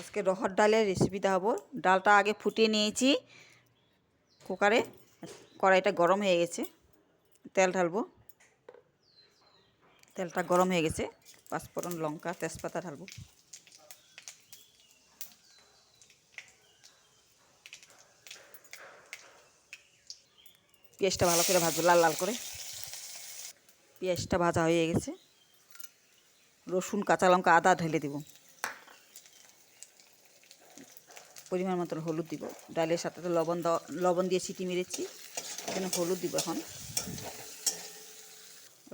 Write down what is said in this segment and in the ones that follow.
আজকে রহর ডালের রেসিপি দেখাবো। ডালটা আগে ফুটিয়ে নিয়েছি। কুকারে কড়াইটা গরম হয়ে গেছে। তেল ঢালবো। তেলটা গরম হয়ে গেছে। পাঁচফোড়ন লঙ্কা, তেজপাতা ঢালবো। পেঁয়াজটা ভালো করে ভাজবো, লাল লাল করে। পেঁয়াজটা ভাজা হয়ে গেছে। রসুন, কাঁচা লঙ্কা, আদা ঢেলে দিব। পরিমাণ মতন হলুদ দিব। ডালের সাথে তো লবণ লবণ দিয়ে সিটি মেরেছি। এখানে হলুদ দিব এখন।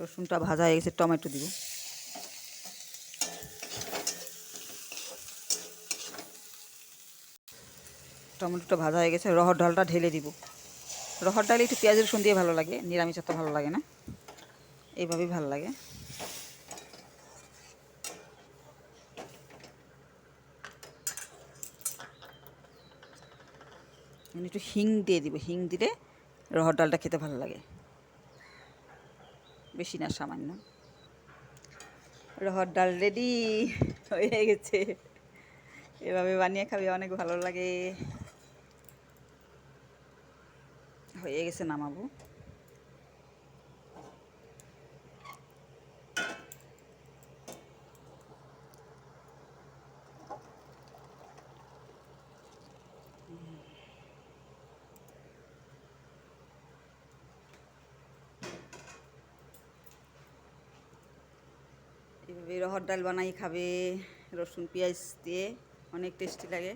রসুনটা ভাজা হয়ে গেছে, টমেটো দিব। টমেটোটা ভাজা হয়ে গেছে, রহর ডালটা ঢেলে দিব। রহর ডাল একটু পেঁয়াজ রসুন দিয়ে ভালো লাগে, নিরামিষ তো ভালো লাগে না। এইভাবেই ভালো লাগে। আমি একটু হিং দিয়ে দিব, হিং দিলে রহর ডালটা খেতে ভালো লাগে। বেশি না, সামান্য। রহর ডাল রেডি হয়ে গেছে। এভাবে বানিয়ে খাবে, অনেক ভালো লাগে। হয়ে গেছে নামাবো এভাবে রহর ডাল বানাই খাবে রসুন পেঁয়াজ দিয়ে অনেক টেস্টি লাগে।